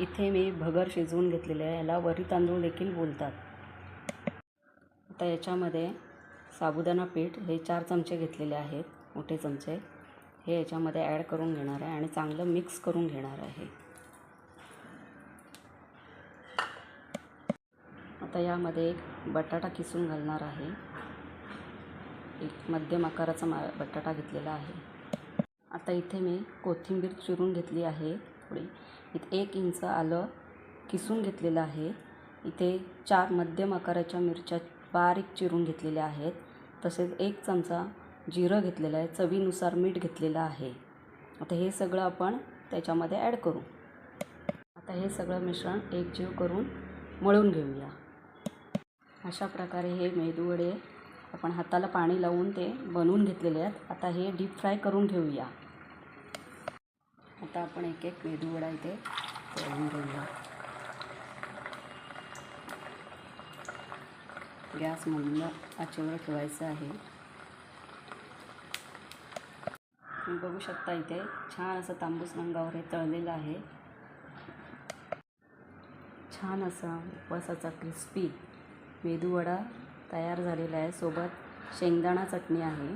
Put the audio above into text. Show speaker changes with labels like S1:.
S1: इथे मी भगर शिजवून घेतलेले आहे. याला वरी तांदूळ देखील बोलतात. आता याच्यामध्ये साबुदाणा पीठ हे चार चमचे घेतलेले आहेत. मोठे चमचे. हे याच्यामध्ये ॲड करून घेणार आहे आणि चांगलं मिक्स करून घेणार आहे. आता यामध्ये एक बटाटा किसून घालणार आहे. एक मध्यम आकाराचा मा बटाटा घेतलेला आहे. आता इथे मी कोथिंबीर चिरून घेतली आहे. थोडी इथे एक इंच आलं किसून घेतलेलं आहे. इथे चार मध्यम आकाराच्या मिरच्या बारीक चिरून घेतलेल्या आहेत. तसेच एक चमचा जिरं घेतलेलं आहे. चवीनुसार मीठ घेतलेलं आहे. आता हे सगळं आपण त्याच्यामध्ये ॲड करू. आता हे सगळं मिश्रण एकजीव करून मळून घेऊया. अशा प्रकारे हे मेदूवडे आपण हाताला पाणी लावून ते बनवून घेतलेले आहेत. आता हे डीप फ्राय करून घेऊया. आता आपण एक एक मेदूवडा इथे तळून घेऊया. गॅस मंद आचेवर ठेवायचं आहे. तुम्ही बघू शकता इथे छान असं तांबूस रंगावर हे तळलेलं आहे. छान असा उपवासाचा क्रिस्पी मेदूवडा तयार झालेला आहे. सोबत शेंगदाणा चटणी आहे.